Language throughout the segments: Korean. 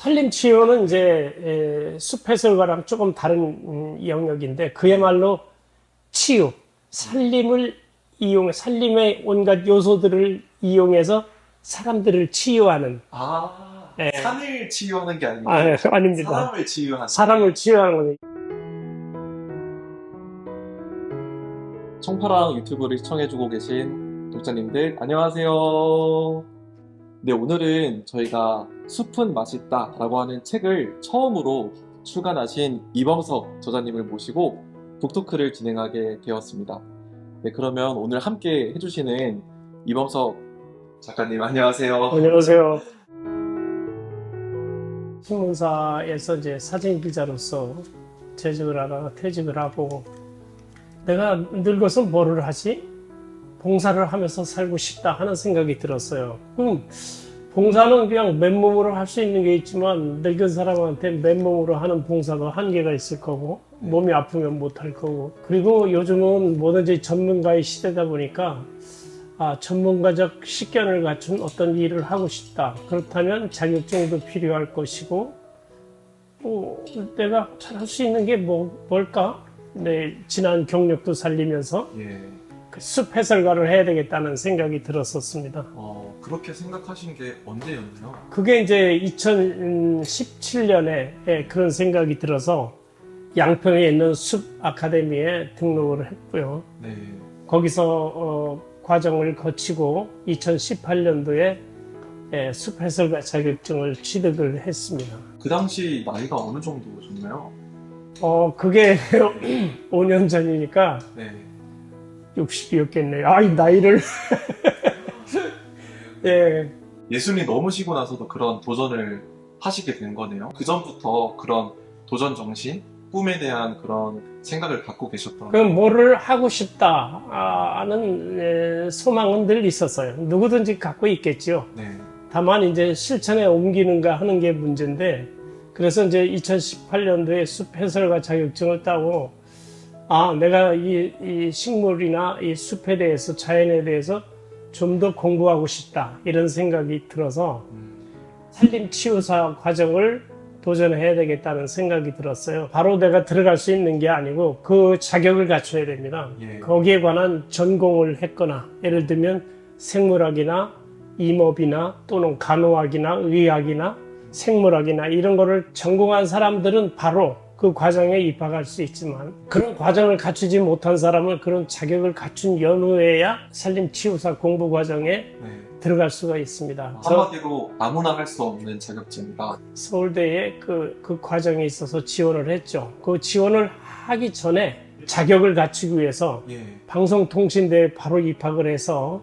산림 치유는 이제 에, 숲해설과랑 조금 다른 음, 영역인데 그야말로 치유, 산림을 이용, 산림의 온갖 요소들을 이용해서 사람들을 치유하는 아, 네. 산을 치유하는 게 아니고 아, 아닙니다. 사람을 치유하는 사람을 치유하는 거예요. 청파랑 유튜브를 시청해주고 계신 독자님들 안녕하세요. 네 오늘은 저희가 숲은 맛있다 라고 하는 책을 처음으로 출간하신 이범석 저자님을 모시고 북토크를 진행하게 되었습니다. 네 그러면 오늘 함께 해주시는 이범석 작가님 안녕하세요. 안녕하세요. 신문사에서 이제 사진 기자로서 재직을 하다가 퇴직을 하고 내가 늙어서 뭐를 하지? 봉사를 하면서 살고 싶다 하는 생각이 들었어요. 그럼 봉사는 그냥 맨몸으로 할 수 있는 게 있지만 늙은 사람한테 맨몸으로 하는 봉사도 한계가 있을 거고 몸이 아프면 못할 거고 그리고 요즘은 뭐든지 전문가의 시대다 보니까 아, 전문가적 식견을 갖춘 어떤 일을 하고 싶다. 그렇다면 자격증도 필요할 것이고, 또 내가 잘 할 수 있는 게 뭐, 뭘까? 내 지난 경력도 살리면서 예, 그 숲 해설가를 해야 되겠다는 생각이 들었었습니다. 어, 그렇게 생각하신 게 언제였나요? 그게 이제 2017년에 그런 생각이 들어서 양평에 있는 숲 아카데미에 등록을 했고요. 네, 거기서 어, 과정을 거치고 2018년도에 숲 해설가 자격증을 취득을 했습니다. 그 당시 나이가 어느 정도셨나요? 어, 그게 5년 전이니까 네, 60이었겠네요. 아, 이 나이를. 예, 예술이 넘으시고 나서도 그런 도전을 하시게 된 거네요. 그 전부터 그런 도전 정신, 꿈에 대한 그런 생각을 갖고 계셨던. 그 뭐를 하고 싶다 하는 에, 소망은 늘 있었어요. 누구든지 갖고 있겠죠. 네, 다만 이제 실천에 옮기는가 하는 게 문제인데 그래서 이제 2018년도에 숲 해설가 자격증을 따고 아 내가 이, 이 식물이나 이 숲에 대해서 자연에 대해서 좀 더 공부하고 싶다 이런 생각이 들어서 음, 산림 치유사 과정을 도전해야 되겠다는 생각이 들었어요. 바로 내가 들어갈 수 있는 게 아니고 그 자격을 갖춰야 됩니다. 예. 거기에 관한 전공을 했거나 예를 들면 생물학이나 임업이나 또는 간호학이나 의학이나 생물학이나 이런 거를 전공한 사람들은 바로 그 과정에 입학할 수 있지만 그런 과정을 갖추지 못한 사람은 그런 자격을 갖춘 연후에야 산림 치유사 공부 과정에 네. 들어갈 수가 있습니다. 한마디로 아무나 할 수 없는 자격증이다. 서울대에 그, 그 과정에 있어서 지원을 했죠. 그 지원을 하기 전에 자격을 갖추기 위해서 예, 방송통신대에 바로 입학을 해서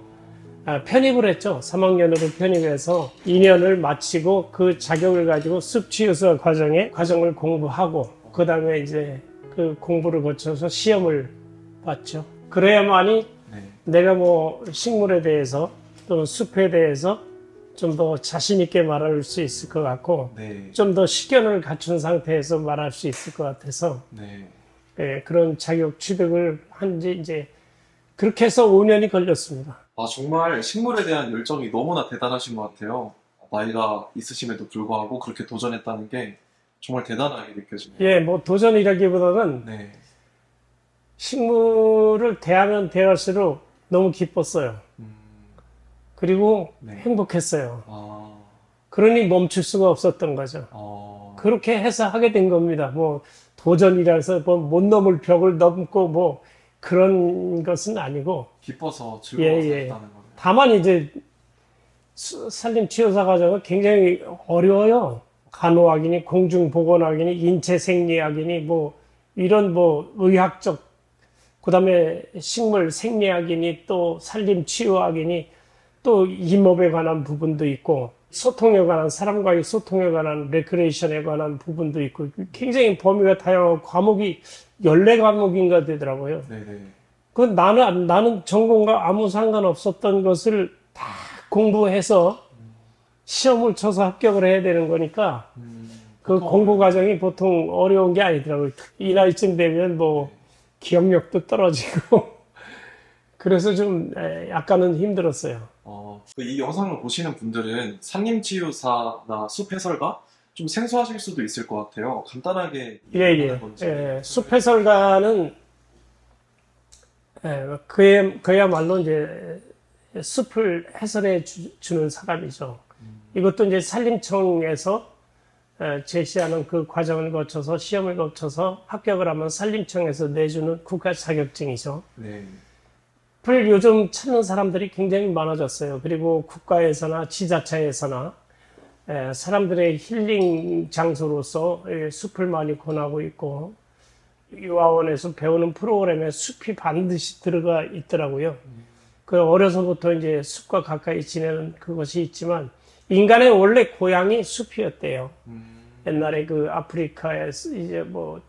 아, 편입을 했죠. 3학년으로 편입해서 2년을 마치고 그 자격을 가지고 습취유서 과정에 과정을 공부하고 그 다음에 이제 그 공부를 거쳐서 시험을 봤죠. 그래야만이 네, 내가 뭐 식물에 대해서 또는 숲에 대해서 좀 더 자신 있게 말할 수 있을 것 같고 네, 좀더 식견을 갖춘 상태에서 말할 수 있을 것 같아서 네. 예, 그런 자격 취득을 한 지 이제 그렇게 해서 5년이 걸렸습니다. 아, 정말 식물에 대한 열정이 너무나 대단하신 것 같아요. 나이가 있으심에도 불구하고 그렇게 도전했다는 게 정말 대단하게 느껴지네요. 예, 뭐 도전이라기보다는 네, 식물을 대하면 대할수록 너무 기뻤어요. 음, 그리고 네. 행복했어요. 아, 그러니 멈출 수가 없었던 거죠. 어, 그렇게 해서 하게 된 겁니다. 뭐 도전이라서 뭐못 넘을 벽을 넘고 뭐 그런 것은 아니고 기뻐서 즐거워서 예, 예. 했다는 거네요. 다만 이제 수- 산림치유사 과정은 굉장히 어려워요. 간호학이니 공중보건학이니 인체생리학이니 뭐 이런 뭐 의학적 그다음에 식물 생리학이니 또 산림치유학이니 또 임업에 관한 부분도 있고 소통에 관한 사람과의 소통에 관한 레크레이션에 관한 부분도 있고 굉장히 범위가 다양하고 과목이 14과목인가 되더라고요. 네네. 그 나는 나는 전공과 아무 상관없었던 것을 다 공부해서 시험을 쳐서 합격을 해야 되는 거니까 음, 그 공부 과정이 보통 어려운 게 아니더라고요. 이 나이쯤 되면 뭐 기억력도 떨어지고 그래서 좀 에, 약간은 힘들었어요. 어, 그이 영상을 보시는 분들은 산림치유사나 숲해설가 좀 생소하실 수도 있을 것 같아요. 간단하게 예, 예. 건지. 예, 숲해설가는 예, 그야, 그야말로 이제 숲을 해설해 주, 는 사람이죠. 이것도 이제 산림청에서 예, 제시하는 그 과정을 거쳐서 시험을 거쳐서 합격을 하면 산림청에서 내주는 국가 자격증이죠. 네. 숲을 요즘 찾는 사람들이 굉장히 많아졌어요. 그리고 국가에서나 지자체에서나 에, 사람들의 힐링 장소로서 예, 숲을 많이 권하고 있고 유아원에서 배우는 프로그램에 숲이 반드시 들어가 있더라고요. 그 어려서부터 이제 숲과 가까이 지내는 그것이 있지만 인간의 원래 고향이 숲이었대요. 음, 옛날에 그 아프리카에 이제 뭐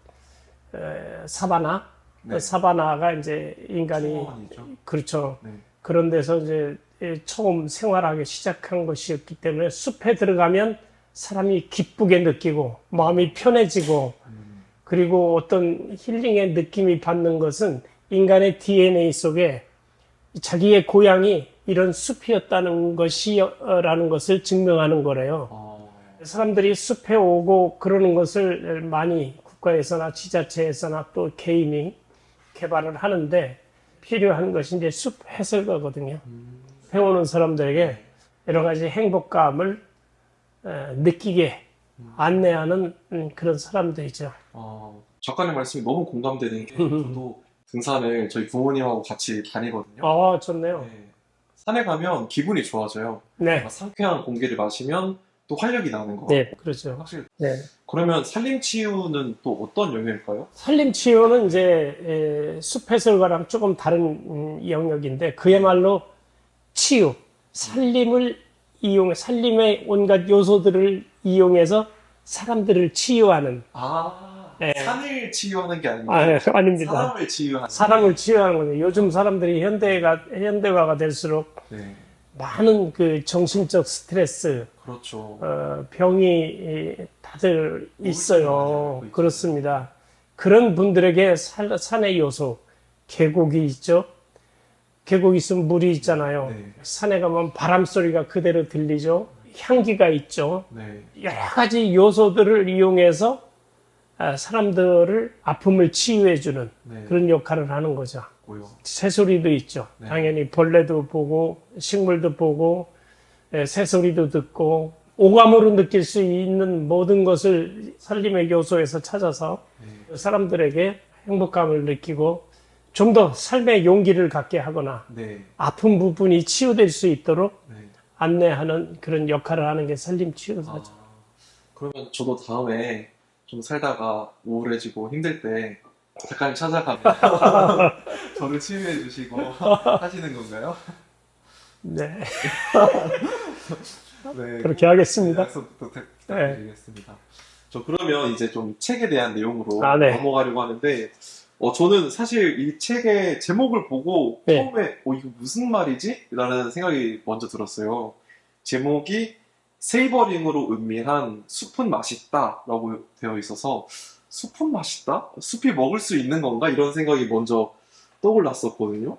에, 사바나 네. 그 사바나가 이제 인간이 초원이죠. 그렇죠. 네. 그런 데서 이제 처음 생활하기 시작한 것이었기 때문에 숲에 들어가면 사람이 기쁘게 느끼고 마음이 편해지고 음, 그리고 어떤 힐링의 느낌이 받는 것은 인간의 DNA 속에 자기의 고향이 이런 숲이었다는 것이라는 것을 증명하는 거래요. 어, 사람들이 숲에 오고 그러는 것을 많이 국가에서나 지자체에서나 또 개인이 개발을 하는데 필요한 것이 이제 숲 해설가거든요. 음, 배우는 사람들에게 여러 가지 행복감을 에, 느끼게 안내하는 음, 그런 사람들이죠. 어, 작가님 말씀이 너무 공감되는 게 저도 등산을 저희 부모님하고 같이 다니거든요. 아, 좋네요. 네. 산에 가면 기분이 좋아져요. 네, 상쾌한 공기를 마시면 또 활력이 나는 거. 네, 그렇죠. 확실히 네. 그러면 산림 치유는 또 어떤 영역일까요? 산림 치유는 이제 에, 숲 해설과랑 조금 다른 음, 영역인데 그야말로 치유, 산림을 이용, 산림의 온갖 요소들을 이용해서 사람들을 치유하는 아, 네. 산을 치유하는 게 아니고 아, 아닙니다. 사람을 치유하는. 사람을 치유하는 거죠. 요즘 사람들이 현대가 현대화가 될수록 네, 많은 그 정신적 스트레스, 그렇죠. 어, 병이 이, 다들 있어요. 그렇습니다. 그런 분들에게 살- 산의 요소, 계곡이 있죠. 계곡 있으면 물이 있잖아요. 네, 산에 가면 바람 소리가 그대로 들리죠. 향기가 있죠. 네, 여러 가지 요소들을 이용해서 아, 사람들을 아픔을 치유해주는 네. 그런 역할을 하는 거죠. 고요. 새소리도 있죠. 네. 당연히 벌레도 보고 식물도 보고 예, 새소리도 듣고 오감으로 느낄 수 있는 모든 것을 살림의 요소에서 찾아서 네, 사람들에게 행복감을 느끼고 좀 더 삶의 용기를 갖게 하거나 네, 아픈 부분이 치유될 수 있도록 네. 안내하는 그런 역할을 하는 게 살림 아, 치유사죠. 그러면 저도 다음에 좀 살다가 우울해지고 힘들 때 작가님 찾아가면 저를 치유해 주시고 하시는 건가요? 네, 네. 그렇게 하겠습니다. 약속 부탁- 부탁드리겠습니다. 네. 저 그러면 이제 좀 책에 대한 내용으로 아, 네. 넘어가려고 하는데, 어, 저는 사실 이 책의 제목을 보고 네. 처음에, 어, 이거 무슨 말이지? 라는 생각이 먼저 들었어요. 제목이 세이버링으로 음미한 숲은 맛있다 라고 되어 있어서, 숲은 맛있다? 숲이 먹을 수 있는 건가? 이런 생각이 먼저 떠올랐었거든요.